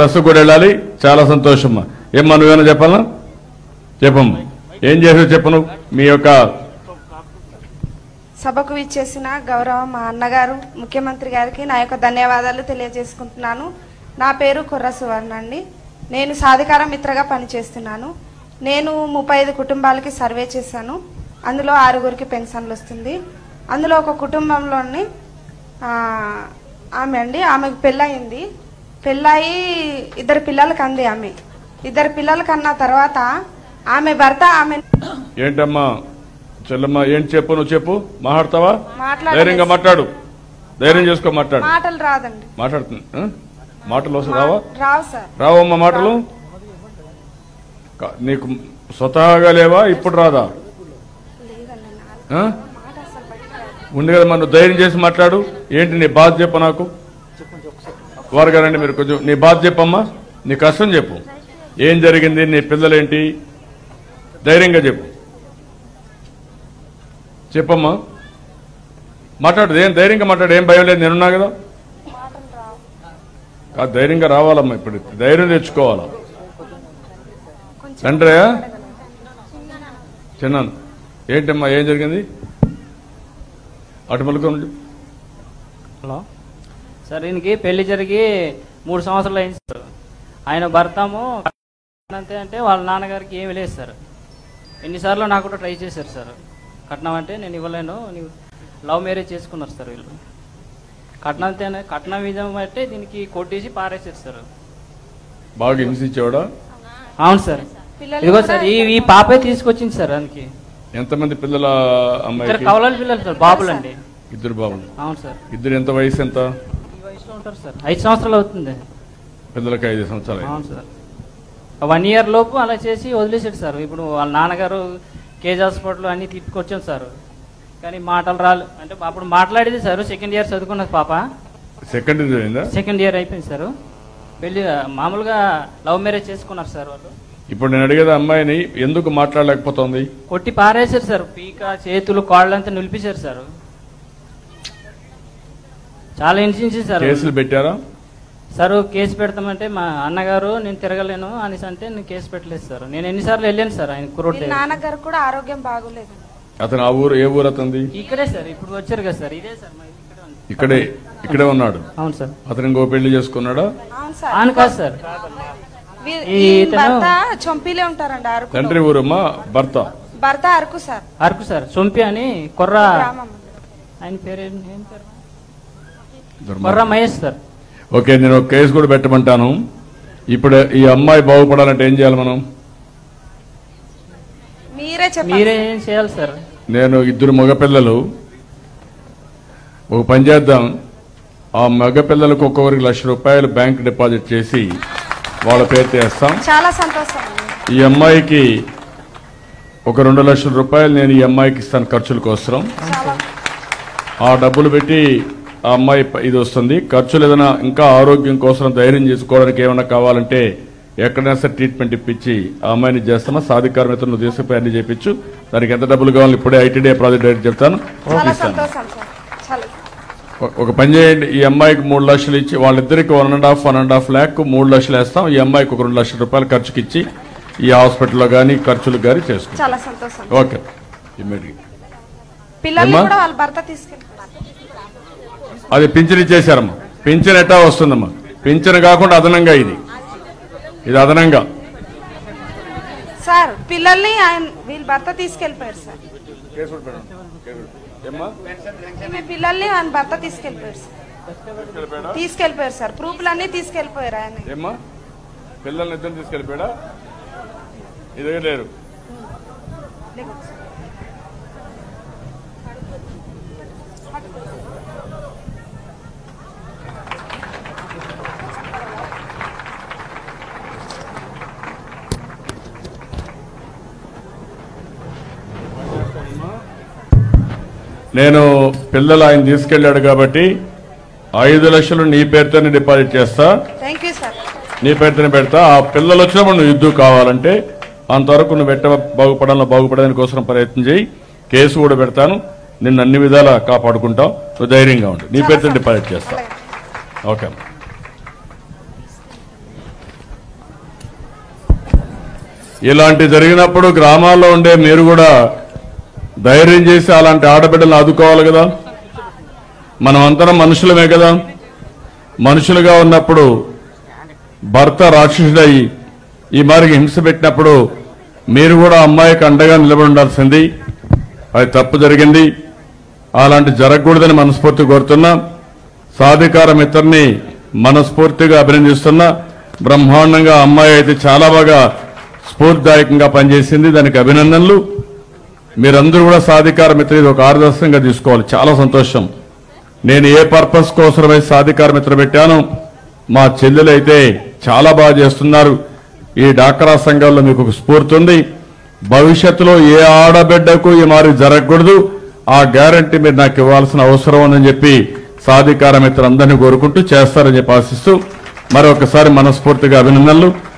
Plus కూడా వెళ్ళాలి. చాలా సంతోషమ్మా ఏమ్మా నువ్వేమైనా చెప్పాలా? చెప్పమ్మా. ఏం చేసావు చెప్పను. మీ యొక్క సభకు ఇచ్చేసిన గౌరవ మా అన్నగారు ముఖ్యమంత్రి గారికి నా యొక్క ధన్యవాదాలు తెలియజేసుకుంటున్నాను. నా పేరు కుర్ర సువర్ణ అండి. నేను సాధికార మిత్రగా పనిచేస్తున్నాను. నేను ముప్పై ఐదు కుటుంబాలకి సర్వే చేశాను. అందులో ఆరుగురికి పెన్షన్లు వస్తుంది. అందులో ఒక కుటుంబంలోని ఆమె అండి. ఆమెకు పెళ్ళయింది. పెళ్ళయి ఇద్దరు పిల్లలకి అంది ఆమె. ఇద్దరు పిల్లలకి అన్న తర్వాత ఆమె భర్త ఆమె ఏంటమ్మా? చెల్లమ్మ ఏంటి చెప్పు నువ్వు చెప్పు? మాట్లాడతావా. ధైర్యంగా మాట్లాడు. ధైర్యం చేసుకో మాట్లాడు. మాటలు రాదండి. మాట్లాడుతుంది? మాటలు వస్తుంది రావా? రావు సార్. రావమ్మా మాటలు? నీకు స్వతహాగా లేవా? ఇప్పుడు రాదా? ఉంది కదా మనం ధైర్యం చేసి మాట్లాడు. ఏంటి నీ బాధ చెప్పు నాకు. వారు గారండి మీరు కొంచెం నీ బాధ చెప్పమ్మా నీ కష్టం చెప్పు. ఏం జరిగింది నీ పిల్లలేంటి? ధైర్యంగా చెప్పు. చెప్పమ్మా. మాట్లాడు ఏం ధైర్యంగా మాట్లాడు ఏం భయం లేదు నేనున్నా కదా? కాదు ధైర్యంగా రావాలమ్మా ఇప్పుడు ధైర్యం తెచ్చుకోవాలా? తండ్రియా చిన్నాను. ఏంటమ్మా ఏం జరిగింది? అటు మలుకొని హలో? సార్ ఈయనకి పెళ్ళి జరిగి మూడు సంవత్సరాలు అయింది సార్. ఆయన భర్తము అంతే అంటే వాళ్ళ నాన్నగారికి ఏమి లేదు సార్. ఎన్నిసార్లు నాకు కూడా ట్రై చేశారు సార్. కట్నం అంటే నేను ఇవ్వలేను. లవ్ మ్యారేజ్ చేసుకున్నారు సార్ వీళ్ళు. కట్నం కట్నం విధం అంటే దీనికి కొట్టేసి పారేసారు సార్. బాగా హింసించేవాడా అవును సార్. ఇదిగో సార్ ఈ పాపే తీసుకొచ్చింది సార్ దానికి ఎంతమంది పిల్లల అమ్మాయికి? కవలాల పిల్లలు సార్ బాబులండి. ఇద్దరు బాబులు. అవును సార్. ఇద్దరు ఎంత వయసు ఎంత? ఉంటారు సార్? ఐదు సంవత్సరాలు అవుతుంది. పిల్లలకి ఐదు సంవత్సరాలు అవును సార్. వన్ ఇయర్ లోపు అలా చేసి వదిలేసాడు సార్. ఇప్పుడు వాళ్ళ నాన్నగారు కేజ్ హాస్పిటల్ అన్ని తీసుకొచ్చాం సార్. కానీ మాటలు రాలు. అంటే అప్పుడు మాట్లాడేది సార్. సెకండ్ ఇయర్ చదువుకున్నది పాప. సెకండ్ అయిందా? సెకండ్ ఇయర్ అయిపోయింది సార్. పెళ్ళి మామూలుగా లవ్ మ్యారేజ్ చేసుకున్నారు సార్ వాళ్ళు. ఇప్పుడు నేను అడిగేది అమ్మాయిని ఎందుకు మాట్లాడలేకపోతుంది? కొట్టి పారేశారు సార్. పీక చేతులు కాళ్ళంతా నిలిపేశారు సార్. చాలా హింసించి సార్. కేసులు పెట్టారా? సార్ కేసు పెడతామంటే మా అన్నగారు నేను తిరగలేను అనేసి అంటే నేను కేసు పెట్టలేదు సార్. నేను ఎన్నిసార్లు వెళ్ళాను సార్ ఆయన కుర్రోడ్ నాన్నగారు కూడా ఆరోగ్యం బాగోలేదు. అతను ఆ ఊరు ఏ ఊరు అతనిది? ఇక్కడే సార్ ఇప్పుడు వచ్చారు కదా సార్. ఇదే సార్ మా ఇక్కడే. ఇక్కడే ఇక్కడే ఉన్నాడు. అవును సార్. అతను ఇంకో పెళ్ళి చేసుకున్నాడా? అవును కాదు సార్. చొంపిలే ఉంటారండి అరకు. తండ్రి ఊరమ్మా భర్త. భర్త అరకు సార్. అరకు సార్ సొంపి అని కొర్ర ఆయన పేరు ఏం పేరు. కొర్ర మహేష్ సార్ ఓకే నేను ఒక కేసు కూడా పెట్టమంటాను. ఇప్పుడు ఈ అమ్మాయి బాగుపడాలంటే ఏం చేయాలి మనం? మీరే చెప్పండి. మీరే ఏం చేయాలి సార్? నేను ఇద్దరు మగపిల్లలు. ఒక పని చేద్దాం. ఆ మగపిల్లలకు ఒక్కొక్కరికి లక్ష రూపాయలు బ్యాంక్ డిపాజిట్ చేసి వాళ్ళ పేరు చేస్తాం చాలా సంతోషం. ఈ అమ్మాయికి ఒక రెండు లక్షల రూపాయలు నేను ఈ అమ్మాయికి ఇస్తాను ఖర్చుల కోసం ఆ డబ్బులు పెట్టి ఆ అమ్మాయి ఇది వస్తుంది. ఖర్చులు ఏదైనా ఇంకా ఆరోగ్యం కోసం ధైర్యం చేసుకోవడానికి ఏమైనా కావాలంటే ఎక్కడైనా సరే ట్రీట్మెంట్ ఇప్పించి ఆ అమ్మాయిని చేస్తామా? సాధికారత నువ్వు తీసుకుపోయి అన్ని చేపించు దానికి ఎంత డబ్బులు కావాలి ఇప్పుడే ఐటీడీ ప్రాజెక్ట్ డైరెక్టర్ చెప్తాను. ఒక- పని చేయండి. ఈ అమ్మాయికి మూడు లక్షలు ఇచ్చి వాళ్ళిద్దరికి one and half one and half lakh మూడు లక్షలు వేస్తాం. ఈ అమ్మాయికి ఒక రెండు లక్షల రూపాయలు ఖర్చుకి ఇచ్చి ఈ హాస్పిటల్లో కానీ ఖర్చులకు కానీ చేసుకుంటాం చాలా సంతోషం ఓకే. ఇమ్మీడియట్ పిల్లల్ని ఏమ్మా? కూడా వాళ్ళ భర్త తీసుకెళ్ళి అది పింఛన్ ఇచ్చేసారమ్మా పింఛన్ ఎట్టా వస్తుందమ్మా? పింఛన్ కాకుండా అదనంగా ఇది. ఇది అదనంగా. సార్ పిల్లల్ని ఆయన వీళ్ళ భర్త తీసుకెళ్ళిపోయారు సార్. ఈమె పిల్లల్ని ఆయన భర్త తీసుకెళ్ళిపోయారు సార్. తీసుకెళ్ళిపోయారు సార్. ప్రూఫ్లన్నీ తీసుకెళ్ళిపోయారు ఆయన పిల్లల్ని ఇద్దరు తీసుకెళ్ళిపోయాడా? ఇది లేరు. నేను పిల్లలు ఆయన తీసుకెళ్ళాడు కాబట్టి ఐదు లక్షలు నీ పేరుతోనే డిపాజిట్ చేస్తా. నీ పేరుతోనే పెడతా. ఆ పిల్లలు వచ్చినప్పుడు నువ్వు యుద్ధం కావాలంటే అంతవరకు నువ్వు పెట్ట బాగుపడాలని బాగుపడని కోసం ప్రయత్నం చేయి. కేసు కూడా పెడతాను. నిన్ను అన్ని విధాలా కాపాడుకుంటావు నువ్వు ధైర్యంగా ఉండు. నీ పేరుతో డిపాజిట్ చేస్తా. ఓకే ఇలాంటి జరిగినప్పుడు గ్రామాల్లో ఉండే మీరు కూడా ధైర్యం చేసి అలాంటి ఆడబిడ్డలను ఆదుకోవాలి కదా? మనం అందరం మనుషులమే కదా? మనుషులుగా ఉన్నప్పుడు భర్త రాక్షసుడయి ఈ మారికి హింస పెట్టినప్పుడు మీరు కూడా అమ్మాయికి అండగా నిలబడి ఉండాల్సింది. అది తప్పు జరిగింది. అలాంటి జరగకూడదని మనస్ఫూర్తి కోరుతున్నా. సాధికార మిత్రుని మనస్ఫూర్తిగా అభినందిస్తున్నా. బ్రహ్మాండంగా అమ్మాయి అయితే చాలా బాగా స్ఫూర్తిదాయకంగా పనిచేసింది. దానికి అభినందనలు. మీరందరూ కూడా సాధికార మిత్ర ఇది ఒక ఆదర్శంగా తీసుకోవాలి. చాలా సంతోషం. నేను ఏ పర్పస్ కోసమై సాధికార మిత్ర పెట్టాను? మా చెల్లెలు అయితే చాలా బాగా చేస్తున్నారు. ఈ డాక్రా సంఘంలో మీకు ఒక స్ఫూర్తి ఉంది. భవిష్యత్తులో ఏ ఆడబిడ్డకు ఈ మారి జరగకూడదు. ఆ గ్యారంటీ మీరు నాకు ఇవ్వాల్సిన అవసరం ఉందని చెప్పి సాధికార మిత్రులందరినీ కోరుకుంటూ చేస్తారని చెప్పి ఆశిస్తూ మరొకసారి మనస్ఫూర్తిగా అభినందనలు.